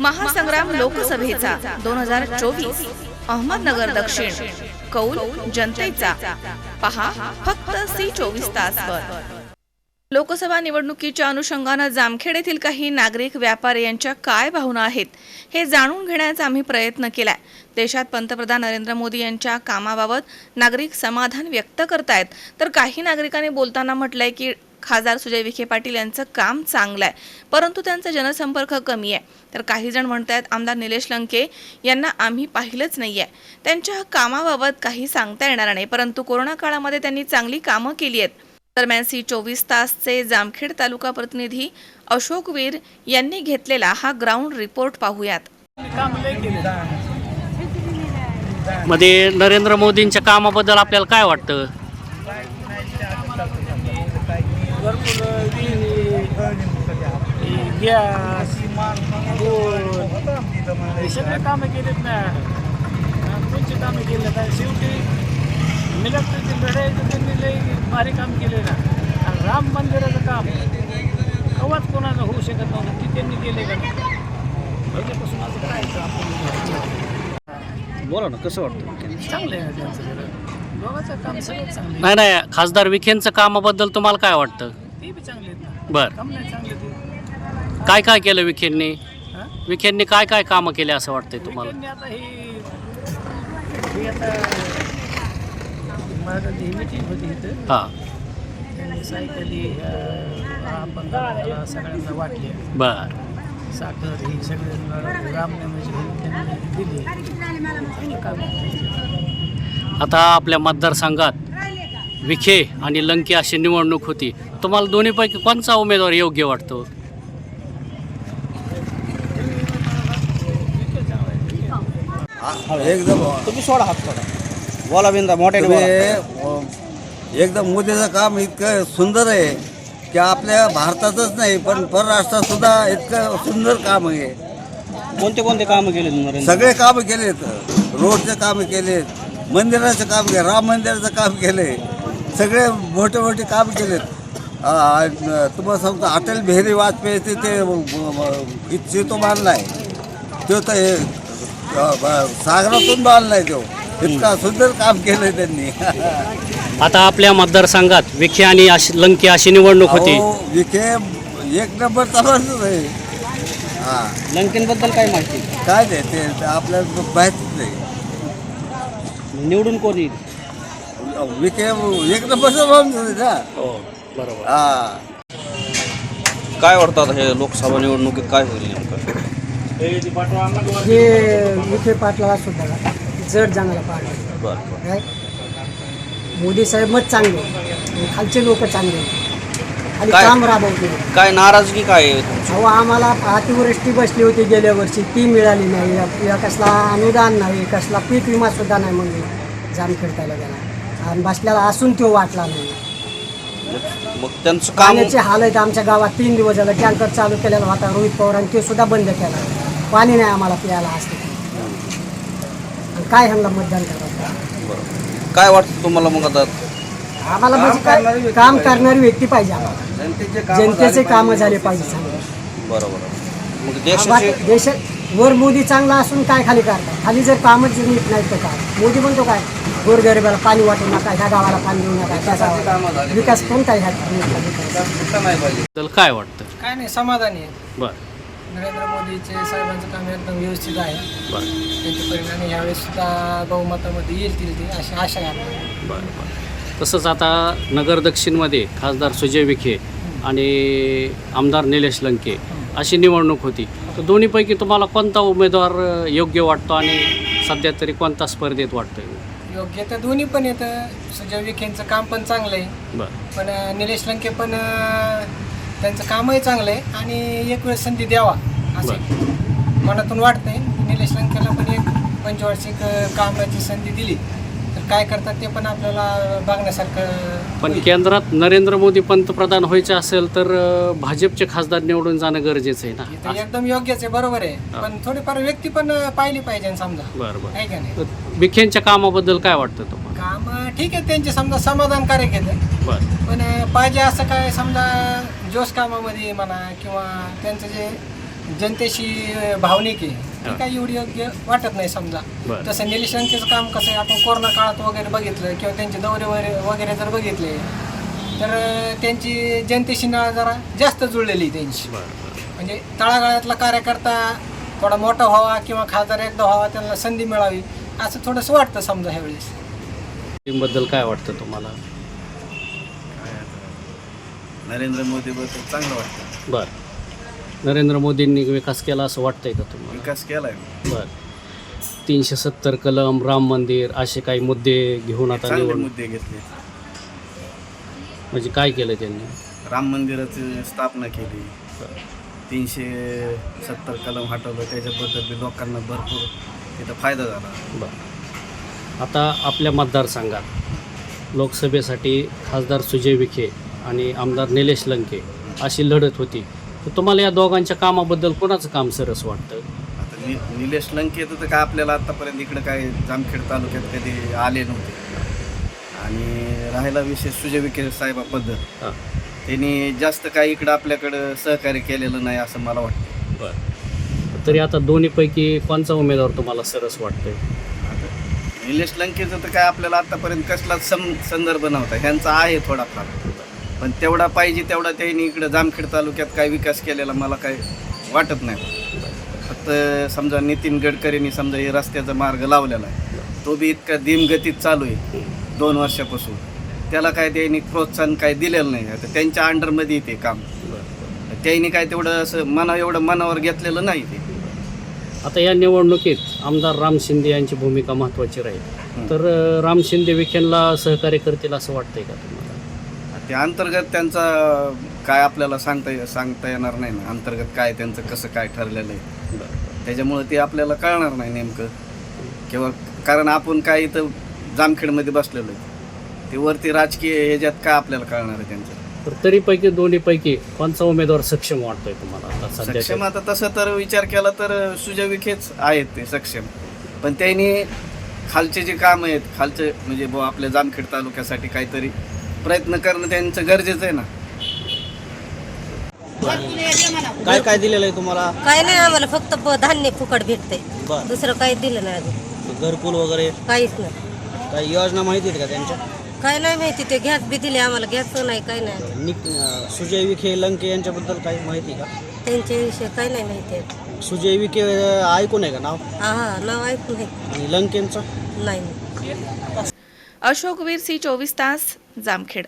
महासंग्राम लोकसभेचा दोन हजार चोवीस. अहमदनगर दक्षिण. कौल जनतेचा. पहा फक्त सी चोवीस तासवर लोकसभा निवडणुकीच्या अनुषंगानं जामखेड येथील काही नागरिक व्यापारी यांच्या काय भावना आहेत हे जाणून घेण्याचा आम्ही प्रयत्न केलाय. देशात पंतप्रधान नरेंद्र मोदी यांच्या कामाबाबत नागरिक समाधान व्यक्त करतायत. तर काही नागरिकांनी बोलताना म्हटलंय की खासदार सुजय विखे पाटील यांचं काम चांगलं आहे. परंतु त्यांचा जनसंपर्क कमी आहे. तर काही जण म्हणतायत आमदार निलेश लंके यांना आम्ही पाहिलंच नाही आहे. त्यांच्या कामाबाबत काही सांगता येणार नाही. परंतु कोरोना काळामध्ये त्यांनी चांगली कामं केली आहेत. दरम्यान सी चोवीस तासचे जामखेड तालुका प्रतिनिधी अशोक वीर यांनी घेतलेला हा ग्राउंड रिपोर्ट पाहूयात. मध्ये नरेंद्र मोदींच्या कामाबद्दल आपल्याला काय वाटतं? भरपूर विहिरी गॅस हे सगळे कामं केलेत ना. कोणची कामं केले तर शेवटी मिलक्ट्रीचे लढाईचं त्यांनी लई भारी काम केले ना. आणि राम मंदिराचं काम कवाच कोणाचं होऊ शकत नव्हतं ती त्यांनी केले का पहिल्यापासून असं करायचं आपण. बोला ना कसं वाटतं? चांगलं आहे त्यांचं. दोघांचं काम सगळं चांगलं. नाही नाही खासदार विखेंचं कामाबद्दल तुम्हाला काय वाटतं? ते बी चांगले आहेत ना. बर. काम नाही चांगले ते. काय काय केलं विखेंनी? हां? विखेंनी काय काय कामं केले असं वाटतंय तुम्हाला? त्यांनी आता ही ही आता माझं ही मिटिंग होती इथं. हां. त्यांनी सायकली आपण दाराला सगळ्यांना वाटले. बर. साखर ही सगळे रामनामाची हे त्यांनी दिली. चांगलं काम आहे त्यांचं. आता आपल्या मतदारसंघात विखे आणि लंके अशी निवडणूक होती. तुम्हाला दोन्हीपैकी कोणचा उमेदवार योग्य वाटतो? एकदम. तुम्ही सोडा हात सोडा. बोला बिंदा मोठ्याने बोला. एकदम मोदीचं काम इतकं सुंदर आहे की आपल्या भारतातच नाही पण परराष्ट्रात सुद्धा इतकं सुंदर काम आहे. कोणते कोणते कामं केले नरेंद्र? सगळे काम केलेत. रोडचे काम केलेत. मंदिराचं काम केलं. राम मंदिराचं काम केले सगळे मोठे मोठे काम केलेत. तुम्हाला सांगतो अटल बिहारी वाजपेयी ते ते इथे तो बांधलाय तो तर सागरातून बांधलाय तो. इतका सुंदर काम केलंय त्यांनी. आता आपल्या मतदारसंघात विखे आणि अशी लंके अशी निवडणूक होती. विखे एक नंबर माणूस आहे हा. लंकेनबद्दल काय माहिती? काय ते ते ते आपल्याला माहितीच नाही. निवडून कोण येईल? विखे एक नंबरचा माणूस आहे ना हो. बरोबर हा काय वाटतं आता हे लोकसभा निवडणुकीत काय होईल नेमकं? हे विखे पाटलाला सुद्धा जड जाणारा पाहिजे बरं बरं. काय मोदी साहेब मत चांगले आणि खालचे लोक चांगले आणि काय? काम राबवते. काय नाराजगी काय आहे तुमची? अहो आम्हाला अतिवृष्टी बसली होती गेल्या वर्षी. ती मिळाली नाही. या कसला अनुदान नाही कसला पीक विमा सुद्धा नाही म्हणून जामखेड तालुक्याला आणि बसल्याला असून तो वाटला नाही. मग त्यांचं काम पाण्याची हालत आमच्या गावात. तीन दिवस झालं टँकर चालू केलेला होता. रोहित पवारांनी ते सुद्धा बंद केला. पाणी नाही आम्हाला प्यायला असते. काय ह्यांना मतदान करायचं? बरं. काय वाटतं तुम्हाला मग आता? आम्हाला म्हणजे काय काम करणारी व्यक्ती पाहिजे आम्हाला. जनतेचे काम झाले पाहिजे. चांगले बरोबर मग देशाचे देश वर मोदी चांगला असून काय खाली करतात खाली जर कामच नीट नाही तर काय? मोदी म्हणतो काय? गोरगरिबाला पाणी वाटू नका ह्या गावाला पाणी देऊ नका त्या गावाला. विकास कोणता ह्या बद्दल काय वाटतं? काय नाही समाधानी आहे. बर. नरेंद्र मोदीचे साहेबांचं काम एकदम व्यवस्थित आहे. बर. त्यांच्या परिणामी यावेळेस सुद्धा बहुमतामध्ये येतील ते अशी आशा आहे. बरं बरं. तसंच आता नगर दक्षिणमध्ये खासदार सुजय विखे आणि आमदार निलेश लंके अशी निवडणूक होती. तर दोन्हीपैकी तुम्हाला कोणता उमेदवार योग्य वाटतो आणि सध्या तरी कोणता स्पर्धेत वाटतोय? योग्य तर दोन्ही पण येतं सुजय विखेंचं काम पण चांगलं आहे. बरं. पण अं, निलेश लंके पण अं, त्यांचं कामही चांगलं आहे आणि एक वेळ संधी द्यावा असे मनातून वाटतंय. निलेश लंकेला पण एक पंचवार्षिक अं, कामाची संधी दिली. काय करतात ते पण आपल्याला बघण्यासारखं पण. केंद्रात नरेंद्र मोदी पंतप्रधान व्हायचे असेल तर अ, भाजपचे खासदार निवडून जाणं गरजेचं आहे हे ना तर एकदम योग्यच आहे बरोबर आहे. पण थोडीफार व्यक्ती पण पाहिली पाहिजे समजा. बरं बरं. आहे का नाही? तर कामाबद्दल काय वाटतं तुम्हाला? काम ठीक आहे त्यांचे समजा समाधानकारक आहेत. बरं. पण पाहिजे असं काय समजा जोश कामामध्ये म्हणा किंवा त्यांचं जे जनतेशी भावनिक आहे. ती काही एवढी योग्य वाटत नाही समजा. बरं. तसं निलेश लंकेचं काम कसं आहे आपण कोरोना काळात वगैरे बघितलं किंवा त्यांचे दौरे वगैरे वगैरे जर बघितले तर अं, त्यांची जनतेशी ना जरा जास्त जुळलेली आहे त्यांची. म्हणजे तळागाळातला कार्यकर्ता थोडा मोठा व्हावा किंवा खासदार एकदा व्हावा त्यांना संधी मिळावी असं थोडंसं वाटतं समजा ह्यावेळेस. बद्दल काय वाटतं तुम्हाला? नरेंद्र मोदीबद्दल चांगलं वाटतं. बरं. नरेंद्र मोदींनी विकास केला असं वाटतंय का तुम्हाला? विकास केलाय. बरं. तीनशे सत्तर कलम राम मंदिर असे काही मुद्दे घेऊन आता चांगले मुद्दे घेतले. म्हणजे काय केलं त्यांनी? राम मंदिराची स्थापना केली. तीनशे सत्तर कलम हटवलं. त्याच्याबद्दल बी लोकांना भरपूर तिथं फायदा झाला. बरं. आता आपल्या मतदारसंघात लोकसभेसाठी खासदार सुजय विखे आणि आमदार निलेश लंके अशी लढत होती. तर तुम्हाला या दोघांच्या कामाबद्दल कोणाचं काम सरस वाटतं आता नि निलेश लंके तर काय आपल्याला आत्तापर्यंत इकडं काय जामखेड तालुक्यात कधी आले नव्हते. आणि राहायला विशेष सुजय विखे साहेबाबद्दल. हां. त्यांनी जास्त काय इकडं आपल्याकडं सहकार्य केलेलं नाही असं मला वाटतं. बरं. तरी आता दोन्हीपैकी कोणचा उमेदवार तुम्हाला सरस वाटतोय? आता निलेश लंकेचं तर काय आपल्याला आत्तापर्यंत कसलाच सं संदर्भ नव्हता. ह्यांचा आहे थोडाफार. पण तेवढा पाहिजे तेवढा त्यांनी इकडं जामखेड तालुक्यात काय विकास केलेला मला काय वाटत नाही. फक्त समजा नितीन गडकरींनी समजा हे रस्त्याचा मार्ग लावलेला आहे. तो बी इतका धीमगतीत चालू आहे. दोन वर्षापासून. त्याला काय त्यांनी प्रोत्साहन काय दिलेलं नाही. आता त्यांच्या अंडरमध्ये ते काम. त्यांनी काय तेवढं असं मना एवढं मनावर घेतलेलं नाही ते. आता या निवडणुकीत आमदार राम शिंदे यांची भूमिका महत्त्वाची राहील. तर राम शिंदे विखेंना सहकार्य करतील असं वाटतंय का तुम्हाला ते अंतर्गत त्यांचा काय आपल्याला सांगता सांगता येणार नाही ना. अंतर्गत काय त्यांचं कसं काय ठरलेलं आहे. त्याच्यामुळं ते आपल्याला कळणार नाही नेमकं. किंवा कारण आपण काय इथं जामखेडमध्ये बसलेलो आहे. ते वरती राजकीय ह्याच्यात काय आपल्याला कळणार आहे त्यांचं? तर तरीपैकी दोन्हीपैकी कोणचा उमेदवार सक्षम वाटतोय तुम्हाला? आता सक्षम आता तसं तर विचार केला तर सुजय विखेच आहेत ते सक्षम. पण त्यांनी खालचे जे काम आहेत खालचे म्हणजे आपल्या जामखेड तालुक्यासाठी काहीतरी प्रयत्न करणं त्यांचं गरजेचं आहे ना. काय काय दिलेलं आहे तुम्हाला? काय नाही आम्हाला फक्त ब- धान्य फुकट भेटते बर. दुसरं काही दिलं नाही अजून. घरकुल वगैरे? काहीच नाही. काही योजना माहिती आहेत का त्यांच्या? काय नाही माहिती ते गॅस बी दिले आम्हाला गॅस नाही काय नाही. निक अं, सुजय विखे लंके यांच्याबद्दल काही माहिती आहे का? त्यांच्याविषयी काही नाही माहिती आहे. सुजय विखे अं, ऐकून आहे का नाव? हा हा नाव ऐकून आहे. आणि लंकेंचं? नाही. अशोक वीर सी चोवीस तास जामखेड.